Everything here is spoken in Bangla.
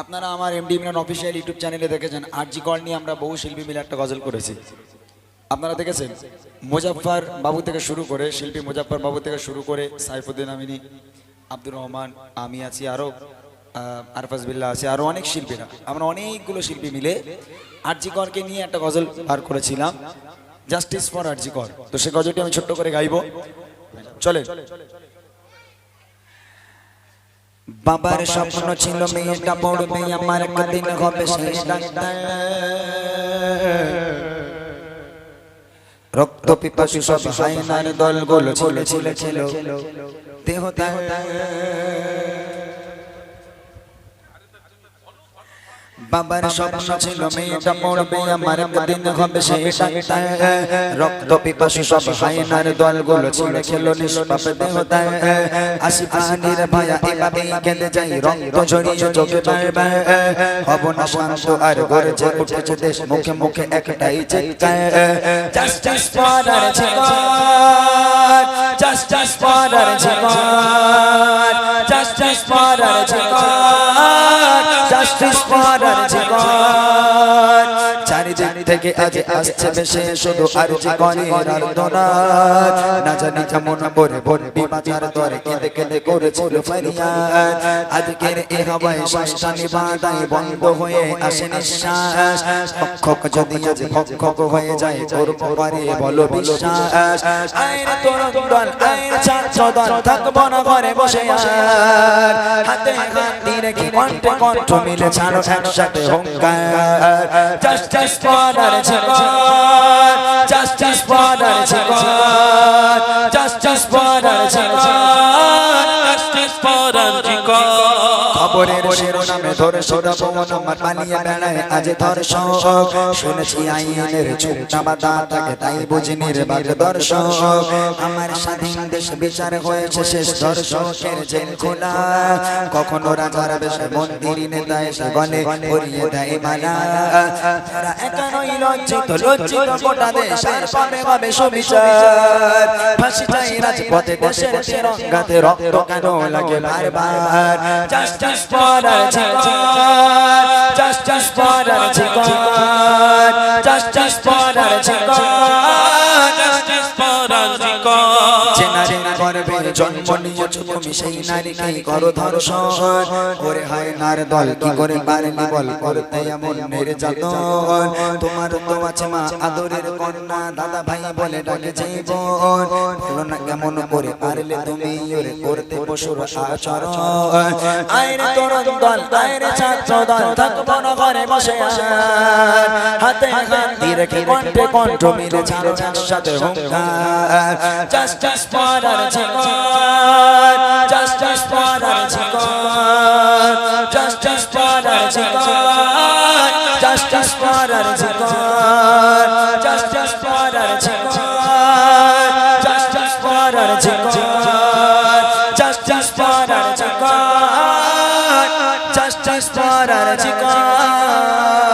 আপনারা আমার এমডি ইমরান অফিসিয়াল ইউটিউব চ্যানেলে দেখেছেন। আরজি কল নিয়ে আমরা বহু শিল্পী মিলে একটা গজল করেছি। আপনারা দেখেছেন? মুজাফফর বাবু থেকে শুরু করে শিল্পী মুজাফফর বাবু থেকে শুরু করে সাইফুদ্দিন আমিনী, আব্দুর রহমান, আমি আছি আরও আরফাজ বিল্লা আছে আরও অনেক শিল্পীরা। আমরা অনেকগুলো শিল্পী মিলে আরজি করকে নিয়ে একটা গজল বার করেছিলাম জাস্টিস ফর আরজি কর তো সে গজলটি আমি ছোট্ট করে গাইবো। চলে বাবার স্বপ্ন ছিল মেয়েটা পড়বে আমার একদিন হবে সেই ডাক্তার রক্ত পিপাসু সব হাইনার দলগুলো ছিল ছিল ছিল দেহ তার বাবার স্বপ্ন ছিল মেয়েটা পড়বে আমার একদিন হবে সেই ডাক্তার রক্ত পিপাসু সব হাইনার দলগুলো ছিল ছিল নিষ্পাপ দেহ তার আসি প্রাণীর ভায়া এভাবে কেঁদে যাই রক্ত ঝরিয়ে চোখে বারবার হব না শান্ত আর গর্জে উঠেছে দেশ মুখে মুখে একটাই চিৎকার। Justice for Jibon justice for Jibon justice for our চারিদিক থেকে আজ আসছে বেশে শুধু আর জীবনের আর্দনাদ না জানি কেমন করে বলবি বাজার দরে কেঁদে কেঁদে করেছিল ফারিয়াদ। আজকের এ হাওয়ায় শ্বাসটা নিবাদায় বন্ধ হয়ে আসে নিঃশ্বাস। ভক্ষক যদি আজ ভক্ষক হয়ে যায় করব পারে বলো বিশ্বাস। আইরে তরুণ দল আইরে ছাত্র থাকব না ঘরে বসে হাতে কণ্ঠে মিলে ছাড়ো একসাথে হুঙ্কার। Justice for for the Just just for the Just just for the খবরের শিরোনামে ধরে শোনাবো আমার বানিয়ে বেড়ায় আজ ধর্ষক শুনেছি আইনের চুপটা বাধা থাকে তাই বুঝি নির্বাক দর্শক। আমার স্বাধীন দেশ বিচার হয়েছে শেষ দর্শকের জেল খোলা কখনো রাজার বেশে মন্দির নেতা এসে বলে করিয়ে দেয় মালা তারা একানই লজ্জিত লজ্জিত গোটা দেশ রক্ত কেন লাগে বারবার? জাস্টিস পরার জীবন চাষ চাষ পরার জীবন চাষ চাষ নারী গর্ভে জন্ম তুমি সেই নারীকেই করো ধর্ষণ। করে হয় নার দল, কি করে পারেনি বল করতে এমন নির্যাতন? তোমার তো আছে মা আদরের কন্যা দাদা ভাই বলে ডাকে জীবন। বলো না কেমন করে পারলে তুমি ওরে করতে পশুর আচরণ? আইরে তরুণ দল আইরে ছাত্র দল, থাকব না ঘরে বসে আর হাতে দিয়ে রেখে কণ্ঠে কণ্ঠ মিলে ছাড়ো একসাথে হুঙ্কার justice for our Jibon justice for our Jibon justice for our Jibon justice for our Jibon justice for our Jibon justice for our Jibon justice for our Jibon justice for our Jibon